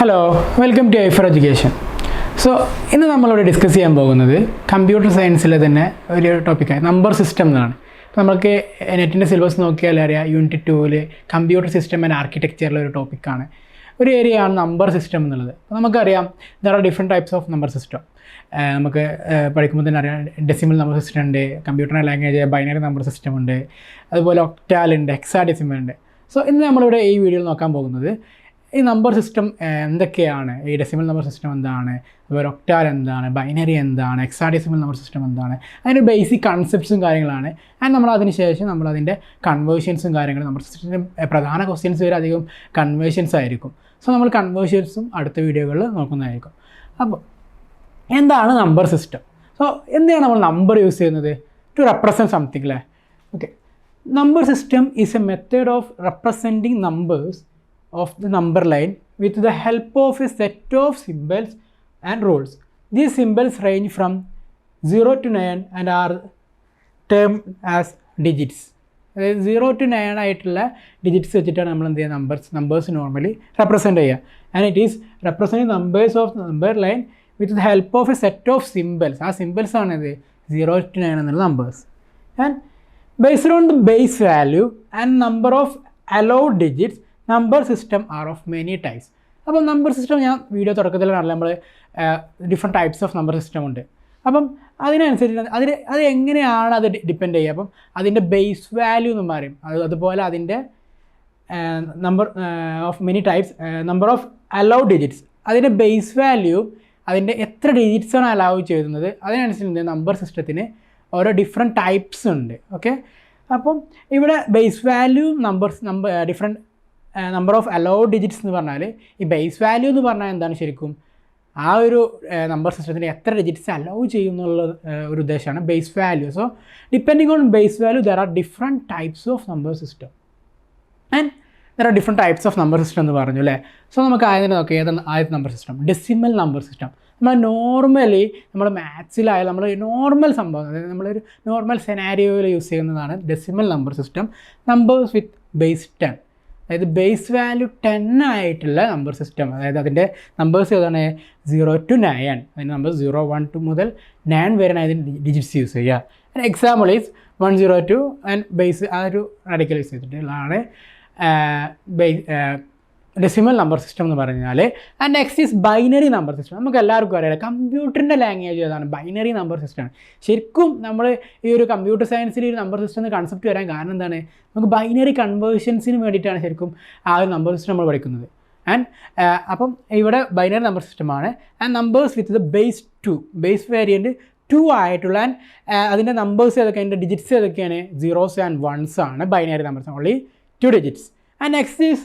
Hello welcome to I four education so ഇന്ന് നമ്മളിവിടെ discuss ചെയ്യാൻ പോകുന്നത് കമ്പ്യൂട്ടർ സയൻസിലെ തന്നെ ഒരു ടോപ്പിക്കാണ് നമ്പർ സിസ്റ്റം എന്നാണ് നമുക്ക് നെറ്റിന്റെ സിലബസ് നോക്കിയാൽ അറിയാം യൂണിറ്റ് ടൂവിൽ കമ്പ്യൂട്ടർ സിസ്റ്റം ആൻഡ് ആർക്കിടെക്ചറിലെ ഒരു ടോപ്പിക്കാണ് ഒരു ഏരിയയാണ് നമ്പർ സിസ്റ്റം എന്നുള്ളത്. അപ്പോൾ നമുക്കറിയാം there are different types of number system നമുക്ക് പഠിക്കുമ്പോൾ തന്നെ അറിയാം ഡെസിമൽ നമ്പർ സിസ്റ്റം ഉണ്ട് computer language binary number system ഉണ്ട് അതുപോലെ ഒക്ടാൽ ഉണ്ട് ഹെക്സാ ഡെസിമൽ ഉണ്ട്. സോ ഇന്ന് നമ്മളിവിടെ ഈ വീഡിയോയിൽ നോക്കാൻ പോകുന്നത് ഈ നമ്പർ സിസ്റ്റം എന്തൊക്കെയാണ്? ഈ ഡെസിമൽ നമ്പർ സിസ്റ്റം എന്താണ്? അതുപോലെ ഒക്ടാൽ എന്താണ്? ബൈനറി എന്താണ്? എക്സാഡെസിമൽ നമ്പർ സിസ്റ്റം എന്താണ്? അതിന്റെ ബേസിക് കൺസെപ്റ്റ്സും കാര്യങ്ങളാണ്. ആൻഡ് നമ്മൾ അതിന് ശേഷം നമ്മൾ കൺവേർഷൻസും കാര്യങ്ങളും നമ്പർ സിസ്റ്റത്തിന്റെ പ്രധാന ക്വസ്റ്റ്യൻസ് വരെ അധികം കൺവേർഷൻസ് ആയിരിക്കും. സോ നമ്മൾ കൺവേർഷൻസും അടുത്ത വീഡിയോകളിൽ നോക്കുന്നതായിരിക്കും. അപ്പോൾ എന്താണ് നമ്പർ സിസ്റ്റം? സോ എന്തിനാണ് നമ്മൾ നമ്പർ യൂസ് ചെയ്യുന്നത്? ടു റെപ്രസെന്റ് സംതിങ് അല്ലേ okay number system is a method of representing numbers of the number line with the help of a set of symbols and rules these symbols range from zero to nine and are term as digits അതായത് zero to nine ആയിട്ടുള്ള digits വെച്ചിട്ടാണ് നമ്മൾ എന്ത് ചെയ്യുക? Numbers numbers normally represent ചെയ്യുക. And it is represent numbers of number line with the help of a set of symbols ആ symbols ആണ് ഇത് സീറോ ടു നയൻ എന്നുള്ള numbers and based on the base value and number of allowed digits number system are of many types അപ്പം number system ഞാൻ video തുടക്കത്തിൽ പറഞ്ഞില്ല നമ്മൾ different types of number system ഉണ്ട്. അപ്പം അതിനനുസരിച്ച് അതിന് അത് എങ്ങനെയാണ് അത് ഡിപ്പെൻഡ് ചെയ്യുക? അപ്പം അതിന്റെ ബേസ് വാല്യൂ എന്ന് പറയും. അത് അതുപോലെ അതിന്റെ number of many types number of allowed digits അതിന്റെ ബേസ് വാല്യൂ അതിന്റെ എത്ര ഡിജിറ്റ്സ് ആണ് അലൗ ചെയ്യുന്നത്? അതിനനുസരിച്ച് നമ്പർ സിസ്റ്റത്തിന് ഓരോ ഡിഫറെന്റ് ടൈപ്സ് ഉണ്ട്. ഓക്കെ അപ്പം ഇവിടെ base value number number different number of allowed digits എന്ന് പറഞ്ഞാൽ ഈ ബേസ് വാല്യൂ എന്ന് പറഞ്ഞാൽ എന്താണ് ശരിക്കും? ആ ഒരു നമ്പർ സിസ്റ്റത്തിന് എത്ര ഡിജിറ്റ്സ് അലൗ ചെയ്യും എന്നുള്ള ഒരു ഉദ്ദേശമാണ് base value so depending on base value there are different types of number system and there are different types of number system എന്ന് പറഞ്ഞു അല്ലേ? സോ നമുക്ക് ആദ്യം നോക്കാം ഏതാണ് ആദ്യത്തെ number system decimal number system നമ്മൾ നോർമലി നമ്മൾ മാത്സിലായാലും നമ്മൾ നോർമൽ സംഭവം അതായത് നമ്മളൊരു നോർമൽ സെനാരിയോയിൽ യൂസ് ചെയ്യുന്നതാണ് decimal number system numbers with base ten അതായത് ബേസ് വാല്യൂ ടെൻ ആയിട്ടുള്ള നമ്പർ സിസ്റ്റം അതായത് അതിന്റെ നമ്പേഴ്സ് ഏതാണ്? സീറോ ടു നയൻ അതിന്റെ നമ്പർ സീറോ വൺ ടു മുതൽ നയൻ വരെയാണ് അതിന്റെ ഡിജിറ്റ്സ് യൂസ് ചെയ്യുക. Example is one zero two and base ആ ഒരു റാഡിക്കലൈസ് ചെയ്തിട്ടുള്ളതാണ് ഡെസിമൽ നമ്പർ സിസ്റ്റം എന്ന് പറഞ്ഞാൽ and next is binary number system നമുക്ക് എല്ലാവർക്കും അറിയാം കമ്പ്യൂട്ടറിന്റെ ലാംഗ്വേജ് ഏതാണ്? ബൈനറി നമ്പർ സിസ്റ്റമാണ് ശരിക്കും നമ്മൾ ഈ ഒരു കമ്പ്യൂട്ടർ സയൻസിൽ ഒരു നമ്പർ സിസ്റ്റം എന്ന കൺസെപ്റ്റ് വരാൻ കാരണം എന്താണ്? നമുക്ക് ബൈനറി കൺവേർഷൻസിന് വേണ്ടിയിട്ടാണ് ശരിക്കും ആ ഒരു നമ്പർ സിസ്റ്റം നമ്മൾ പഠിക്കുന്നത്. ആൻഡ് അപ്പം ഇവിടെ ബൈനറി നമ്പർ സിസ്റ്റമാണ് and numbers with the base two base variant two ആയിട്ടുള്ള ആൻഡ് അതിന്റെ നമ്പേഴ്സ് ഏതൊക്കെ? അതിന്റെ ഡിജിറ്റ്സ് ഏതൊക്കെയാണ്? സീറോസ് ആൻഡ് വൺസ് ആണ് binary numbers only two digits and next is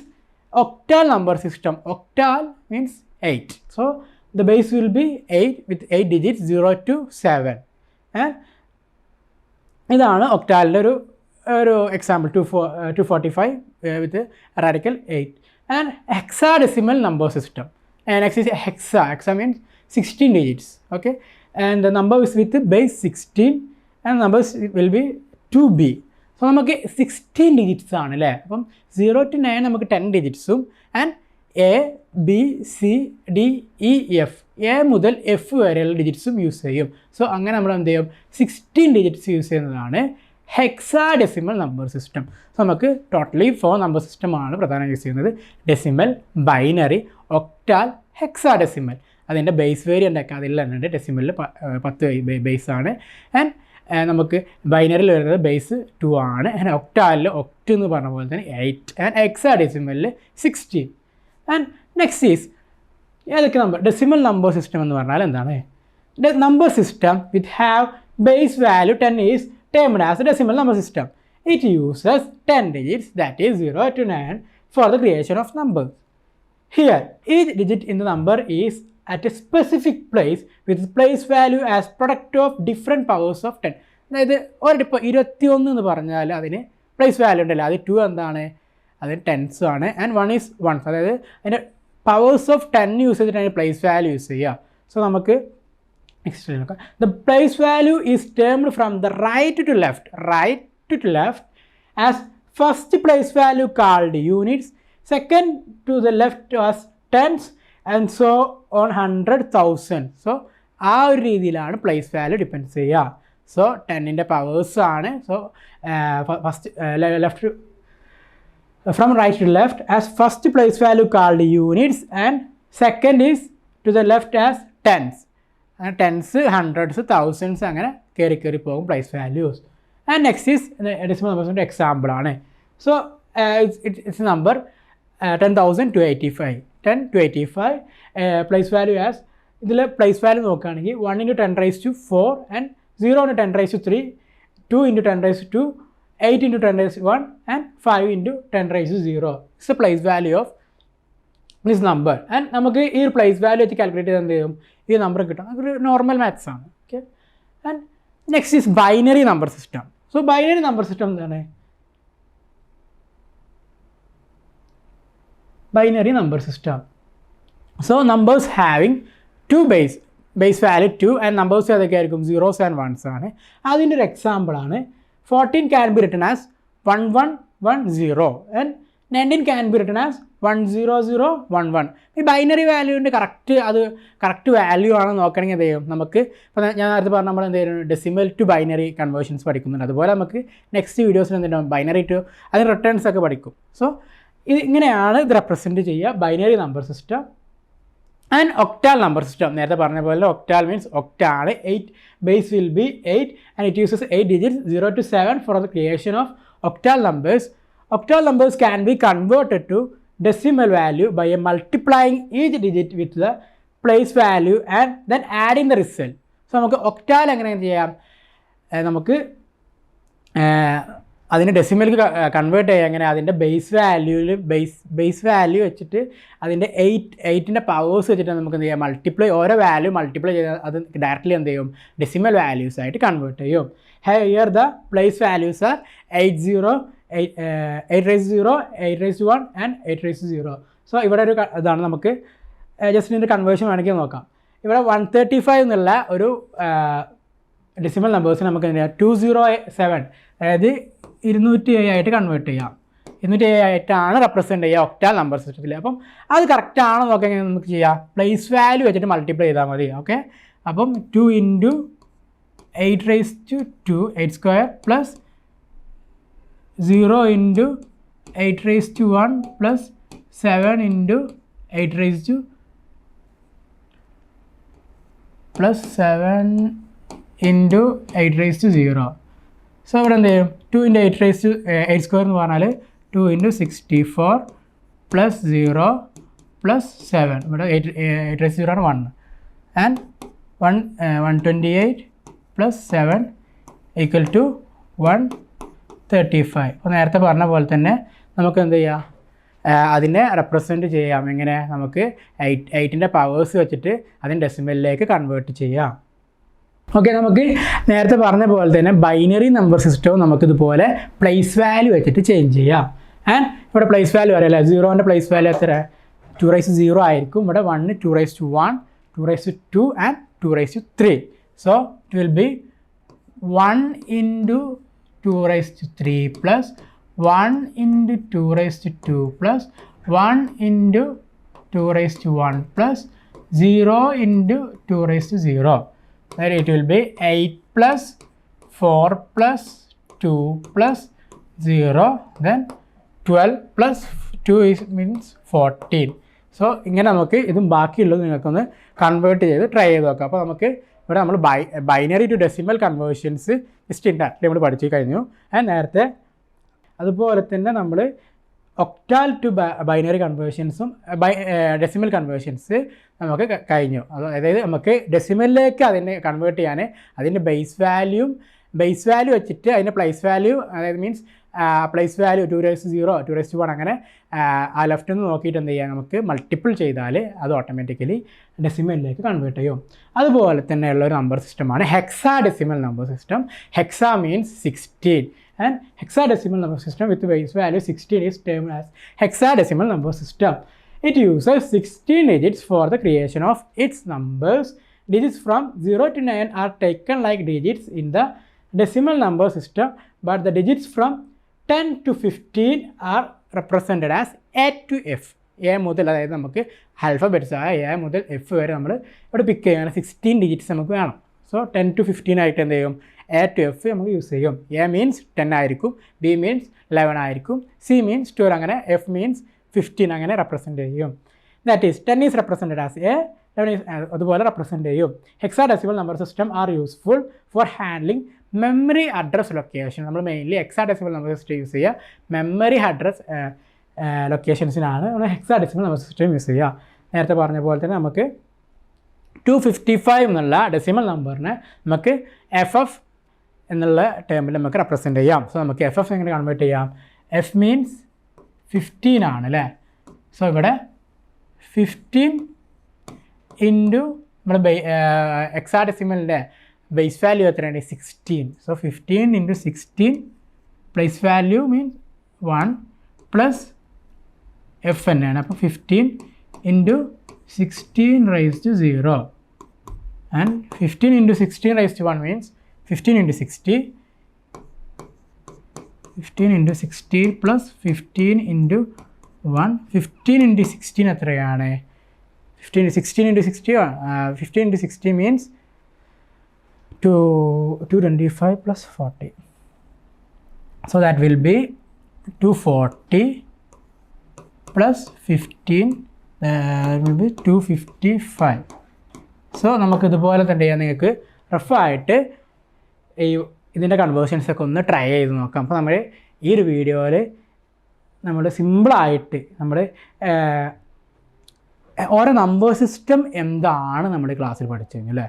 octal number system. Octal means 8 so the base will be 8 with 8 digits 0 to 7 and ഇതാണ് ഒക്ടാലിന്റെ ഒരു ഒരു example two four two forty five with radical eight and hexadecimal number system next is hexa hexa means sixteen digits okay and the number is with base sixteen and numbers will be to be so നമുക്ക് sixteen digits ആണ് അല്ലേ അപ്പം zero to nine നമുക്ക് ten ഡിജിറ്റ്സും and A B C D E F A മുതൽ F വരെയുള്ള ഡിജിറ്റ്സും use ചെയ്യും. So അങ്ങനെ നമ്മൾ എന്ത് ചെയ്യും? സിക്സ്റ്റീൻ ഡിജിറ്റ്സ് യൂസ് ചെയ്യുന്നതാണ് hexadecimal number system so നമുക്ക് ടോട്ടലി ഫോർ നമ്പർ സിസ്റ്റമാണ് പ്രധാനം യൂസ് ചെയ്യുന്നത്. Decimal binary octal hexadecimal അതിന്റെ ബേസ് വേരിയന്റ് ഒക്കെ അതിൽ തന്നെ ഡെസിമലിൽ പത്ത് ബേസാണ് ആൻഡ് നമുക്ക് ബൈനറിൽ വരുന്നത് ബേസ് ടു ആണ്. ആൻഡ് ഒക്ടാലിൽ ഒക്ട് എന്ന് പറഞ്ഞ പോലെ തന്നെ എയ്റ്റ് ആൻഡ് എക്സാ ഡെസിമലിൽ സിക്സ്റ്റീൻ ആൻഡ് നെക്സ്റ്റ് ഈസ് ഏതൊക്കെ നമ്പർ ഡെസിമൽ നമ്പർ സിസ്റ്റം എന്ന് പറഞ്ഞാൽ എന്താണ്? Number system with have base value ten is termed as decimal number system it uses ten digits that is zero to nine for the creation of numbers Here, each digit in the number is at a specific place with place value as product of different powers of 10. അതായത് ഒരിപ്പോൾ ഇരുപത്തിയൊന്ന് എന്ന് പറഞ്ഞാൽ അതിന് place value ഉണ്ടല്ലോ. അത് to എന്താണ്? അതിന് tense ആണ്. ആൻഡ് വൺ ഈസ് വൺസ് അതായത് അതിന്റെ പവേഴ്സ് ഓഫ് ടെൻ യൂസ് ചെയ്തിട്ടാണ് പ്ലേസ് വാല്യൂ യൂസ് ചെയ്യുക സോ നമുക്ക് നെക്സ്റ്റ് നോക്കാം. The place value is termed from the right to left right to left as first place value called units second to the left was tens and so on hundred thousand so ആ ഒരു രീതിയിലാണ് place value depends ചെയ്യുക. So ടെന്നിന്റെ powers ആണ്. So first left from right to left as first place value called units and second is to the left as അങ്ങനെ tens hundreds thousands അങ്ങനെ കയറി കയറി പോകും place values and next is decimal example ആണ്. So it's number ten thousand two eighty five ten two eighty five place value as ഇതിൽ place value നോക്കുകയാണെങ്കിൽ one into ten raise to four and zero into ten raise to three two into ten raise to eight into ten raise one and five into ten raise zero it's a place value of this number and നമുക്ക് ഈ ഒരു place value വെച്ച് calculate ചെയ്ത് എന്ത് ചെയ്യും? ഈ number കിട്ടും. അതൊരു നോർമൽ മാത്സ് ആണ്. Okay and next is binary number system so binary number system എന്താണ്? ബൈനറി നമ്പർ സിസ്റ്റമാണ് so numbers having two base base value two and numbers ഏതൊക്കെയായിരിക്കും zeros and ones ആണ്. അതിന്റെ ഒരു എക്സാമ്പിളാണ് fourteen can be written as one one one zero and nineteen can be written as one zero zero one one ഈ binary വാല്യൂവിന്റെ correct അത് correct value ആണെന്ന് നോക്കണമെങ്കിൽ എന്ത് നമുക്ക് ഇപ്പോൾ ഞാൻ നേരത്തെ പറഞ്ഞ നമ്മൾ എന്ത് ചെയ്യും? ഡെസിമൽ ടു ബൈനറി കൺവേർഷൻസ് പഠിക്കുന്നുണ്ട്. അതുപോലെ നമുക്ക് നെക്സ്റ്റ് വീഡിയോസിൽ എന്തെങ്കിലും ബൈനറി ടു അതിന് റിട്ടേൺസ് ഒക്കെ പഠിക്കും. സോ ഇത് ഇങ്ങനെയാണ് ഇത് റെപ്രസെന്റ് ചെയ്യുക. Binary number system and octal number system നേരത്തെ പറഞ്ഞ പോലെ octal means ഒക്ടാണ് eight base will be eight and it uses eight digits zero to seven for the creation of octal numbers octal numbers can be converted to decimal value by a multiplying each digit with the place value and then adding the result so നമുക്ക് octal എങ്ങനെ ചെയ്യാം? നമുക്ക് അതിന് ഡെസിമലിക്ക് convert ചെയ്യുക അങ്ങനെ അതിന്റെ base വാല്യൂവിൽ ബേസ് ബേസ് വാല്യൂ വെച്ചിട്ട് അതിന്റെ എയ്റ്റ് എയ്റ്റിന്റെ പവേഴ്സ് വെച്ചിട്ട് നമുക്ക് എന്ത് ചെയ്യാം? മൾട്ടിപ്ലൈ ഓരോ വാല്യൂ മൾട്ടിപ്ലൈ ചെയ്ത് അത് ഡയറക്റ്റ്ലി എന്ത് ചെയ്യും? ഡെസിമൽ വാല്യൂസ് ആയിട്ട് കൺവേർട്ട് ചെയ്യും. Here the place values are eight zero eight raise zero eight raise one and eight raise zero so ഇവിടെ ഒരു ഇതാണ് നമുക്ക് ജസ്റ്റ് ഇതിന്റെ കൺവേർഷൻ വേണമെങ്കിൽ നോക്കാം. ഇവിടെ വൺ തേർട്ടി ഫൈവ് എന്നുള്ള ഒരു ഡെസിമൽ നമ്പേഴ്സ് നമുക്ക് എന്ത് ടു സീറോ സെവൻ അതായത് ഇരുന്നൂറ്റി ഏഴ് ആയിട്ട് കൺവേർട്ട് ചെയ്യാം. ഇരുന്നൂറ്റി ഏഴ് ആയിട്ടാണ് റെപ്രസെന്റ് ചെയ്യുക ഒക്ടാൽ നമ്പർ സിസ്റ്റത്തിൽ അപ്പം അത് കറക്റ്റ് ആണോ നോക്കി എങ്ങനെ നമുക്ക് ചെയ്യാം. പ്ലേസ് വാല്യൂ വെച്ചിട്ട് മൾട്ടിപ്ലൈ ചെയ്താൽ മതി. ഓക്കെ അപ്പം two into eight raise to two eight square plus zero into eight raise to one plus seven into eight raise two plus seven into eight raise to zero so ഇവിടെ എന്ത് ചെയ്യും? Two into eight raise two eight square എന്ന് പറഞ്ഞാൽ two into sixty four plus zero plus seven ഇവിടെ eight eight raise zero ആണ് one and one one twenty eight plus seven equal to one thirty five അപ്പോൾ നേരത്തെ പറഞ്ഞ പോലെ തന്നെ നമുക്ക് എന്ത് ചെയ്യാം? അതിനെ റെപ്രസെന്റ് ചെയ്യാം. എങ്ങനെ? നമുക്ക് എയ്റ്റ് എയ്റ്റിന്റെ പവേഴ്സ് വെച്ചിട്ട് അതിന് ഡെസിമലിലേക്ക് കൺവേർട്ട് ചെയ്യാം. ഓക്കെ നമുക്ക് നേരത്തെ പറഞ്ഞ പോലെ തന്നെ ബൈനറി നമ്പർ സിസ്റ്റവും നമുക്കിതുപോലെ പ്ലേസ് വാല്യൂ വെച്ചിട്ട് ചേഞ്ച് ചെയ്യാം. ആൻഡ് ഇവിടെ പ്ലേസ് വാല്യൂ അറിയാലോ? സീറോന്റെ പ്ലേസ് വാല്യൂ എത്ര? ടു റൈസ് സീറോ ആയിരിക്കും. ഇവിടെ one two raise to one two raise to two and two raise to three so it will be one into two raise to three plus one into two raise to two plus one into two raise to one plus zero into two raise to zero that it will be 8 plus 4 plus 2 plus 0 then 12 plus 2 is means 14 so ഇങ്ങനെ നമുക്ക് ഇതും ബാക്കിയുള്ളത് നിങ്ങൾക്കൊന്ന് convert ചെയ്ത് try ചെയ്ത് നോക്കാം. അപ്പോൾ നമുക്ക് ഇവിടെ നമ്മൾ by binary to decimal conversions just ഇൻഡാക്ട്ലി നമ്മൾ പഠിച്ചു കഴിഞ്ഞു. ആൻഡ് നേരത്തെ അതുപോലെ തന്നെ നമ്മൾ ഒക്ടാൽ ടു ബൈനറി കൺവേർഷൻസും ഡെസിമൽ കൺവേർഷൻസ് നമുക്ക് കഴിഞ്ഞു. അത് അതായത് നമുക്ക് ഡെസിമലിലേക്ക് അതിനെ കൺവേർട്ട് ചെയ്യാൻ അതിന്റെ ബേസ് വാല്യൂം ബേസ് വാല്യൂ വെച്ചിട്ട് അതിന്റെ പ്ലേസ് വാല്യൂ അതായത് means place value two raise zero two raise one അങ്ങനെ ആ ലെഫ്റ്റ് നിന്ന് നോക്കിയിട്ട് എന്ത് ചെയ്യാം? നമുക്ക് മൾട്ടിപ്പിൾ ചെയ്താൽ അത് ഓട്ടോമാറ്റിക്കലി ഡെസിമലിലേക്ക് കൺവേർട്ട് ചെയ്യും. അതുപോലെ തന്നെയുള്ള ഒരു നമ്പർ സിസ്റ്റമാണ് hexadecimal number system hexa means sixteen and hexadecimal number system with base value 16 is termed as hexadecimal number system. It uses 16 digits for the creation of its numbers. Digits from 0 to 9 are taken like digits in the decimal number system, but the digits from 10 to 15 are represented as A to F A മുതൽ അതായത് നമുക്ക് alphabets ആയ A മുതൽ F വരെ നമ്മൾ ഇവിടെ പിക്ക് ചെയ്യുകയാണ് sixteen digits നമുക്ക് വേണം സോ ടെൻ ടു ഫിഫ്റ്റീൻ ആയിട്ട് എന്ത് ചെയ്യും എ ടു എഫ് നമുക്ക് യൂസ് ചെയ്യും. എ മീൻസ് ടെൻ ആയിരിക്കും. ബി മീൻസ് ലെവൻ ആയിരിക്കും. സി മീൻസ് ട്വൽവ് അങ്ങനെ എഫ് മീൻസ് ഫിഫ്റ്റീൻ അങ്ങനെ റെപ്രസെന്റ് ചെയ്യും. That is ten is represented as A eleven is അതുപോലെ റെപ്രസെന്റ് ചെയ്യും. Hexadecimal number system are useful for handling memory address location നമ്മൾ mainly hexadecimal number system use ചെയ്യുക memory address ലൊക്കേഷൻസിനാണ് നമ്മൾ hexadecimal number system use ചെയ്യുക. നേരത്തെ പറഞ്ഞ പോലെ തന്നെ നമുക്ക് ടു ഫിഫ്റ്റി ഫൈവ് എന്നുള്ള ഡെസിമൽ നമ്പറിന് നമുക്ക് എഫ് എഫ് എന്നുള്ള ടേമിൽ നമുക്ക് റെപ്രസെന്റ് ചെയ്യാം. സോ നമുക്ക് എഫ് എഫ് എങ്ങനെ കൺവേർട്ട് ചെയ്യാം? എഫ് മീൻസ് ഫിഫ്റ്റീൻ ആണ് അല്ലേ? സോ ഇവിടെ ഫിഫ്റ്റീൻ ഇന്റു നമ്മുടെ ബൈ എക്സാ ഡെസിമലിന്റെ ബേസ് വാല്യൂ എത്രയാണ്? Sixteen so fifteen into sixteen place value means one plus F തന്നെയാണ്. അപ്പോൾ fifteen into sixteen raise to zero and fifteen into sixteen raise to one means fifteen into sixty fifteen into sixty plus fifteen into one fifteen into sixteen എത്രയാണ്? Fifteen sixteen into sixty fifteen into sixty means to two twenty five plus forty so that will be 240 plus 15 uh, will be 255 so നമുക്ക് ഇതുപോലെ തന്നെ ചെയ്യാം. നിങ്ങൾക്ക് റഫായിട്ട് ഈ ഇതിന്റെ conversions ഒക്കെ ഒന്ന് ട്രൈ ചെയ്ത് നോക്കാം. അപ്പോൾ നമ്മൾ ഈ ഒരു വീഡിയോയിൽ നമ്മൾ സിമ്പിളായിട്ട് നമ്മൾ ഓരോ നമ്പർ സിസ്റ്റം എന്താണ് നമ്മൾ ക്ലാസ്സിൽ പഠിച്ചു കഴിഞ്ഞു അല്ലേ?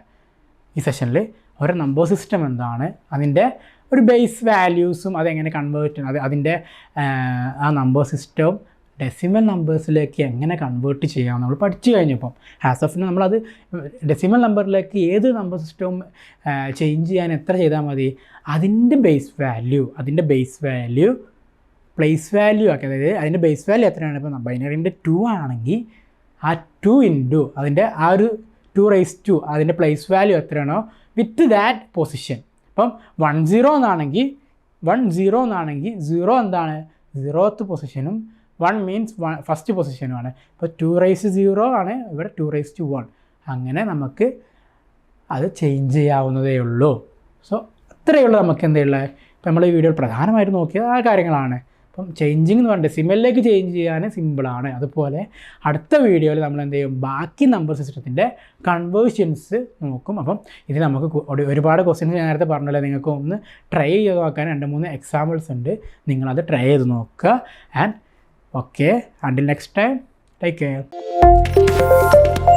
ഈ സെഷനിൽ ഓരോ നമ്പർ സിസ്റ്റം എന്താണ് അതിന്റെ ഒരു ബേസ് വാല്യൂസും അതെങ്ങനെ കൺവേർട്ട് അത് അതിന്റെ ആ നമ്പർ സിസ്റ്റവും ഡെസിമൽ നമ്പേഴ്സിലേക്ക് എങ്ങനെ കൺവേർട്ട് ചെയ്യാം നമ്മൾ പഠിച്ചു കഴിഞ്ഞപ്പം. ആസ് ഓഫ് നമ്മളത് ഡെസിമൽ നമ്പറിലേക്ക് ഏത് നമ്പർ സിസ്റ്റവും ചേഞ്ച് ചെയ്യാൻ എത്ര ചെയ്താൽ മതി? അതിന്റെ ബേസ് വാല്യൂ അതിന്റെ ബേസ് വാല്യൂ പ്ലേസ് വാല്യൂ ആക്കി അതായത് അതിന്റെ ബേസ് വാല്യൂ എത്രയാണ്? ഇപ്പോൾ ബൈനറിന്റെ ടു ആണെങ്കിൽ ആ ടു ഇന്റു അതിന്റെ ആ ഒരു ടു റൈസ് ടു അതിന്റെ പ്ലേസ് വാല്യൂ എത്രയാണോ? വിത്ത് ദാറ്റ് പൊസിഷൻ അപ്പം വൺ സീറോ എന്നാണെങ്കിൽ വൺ സീറോ എന്നാണെങ്കിൽ സീറോ എന്താണ്? സീറോത്ത് പൊസിഷനും വൺ മീൻസ് വൺ ഫസ്റ്റ് പൊസിഷനുമാണ് ഇപ്പോൾ ടു റൈസ് സീറോ ആണ്. ഇവിടെ ടു റൈസ് ടു വൺ അങ്ങനെ നമുക്ക് അത് ചേഞ്ച് ചെയ്യാവുന്നതേ ഉള്ളൂ. സോ അത്രയേ ഉള്ളൂ നമുക്ക് എന്തുള്ളത് ഇപ്പം നമ്മൾ ഈ വീഡിയോയിൽ പ്രധാനമായിട്ട് നോക്കിയത് ആ കാര്യങ്ങളാണ്. അപ്പം ചേഞ്ചിങ് എന്ന് പറഞ്ഞാൽ സിമ്മലിലേക്ക് ചേഞ്ച് ചെയ്യാൻ സിമ്പിളാണ് അതുപോലെ അടുത്ത വീഡിയോയിൽ നമ്മൾ എന്ത് ചെയ്യും? ബാക്കി നമ്പർ സിസ്റ്റത്തിന്റെ കൺവേർഷൻസ് നോക്കും. അപ്പം ഇത് നമുക്ക് ഒരുപാട് ക്വസ്റ്റ്യൻസ് ഞാൻ നേരത്തെ പറഞ്ഞല്ലോ. നിങ്ങൾക്ക് ഒന്ന് ട്രൈ ചെയ്ത് നോക്കാൻ രണ്ട് മൂന്ന് എക്സാമ്പിൾസ് ഉണ്ട്. നിങ്ങളത് ട്രൈ ചെയ്ത് നോക്കുക. And okay until next time take care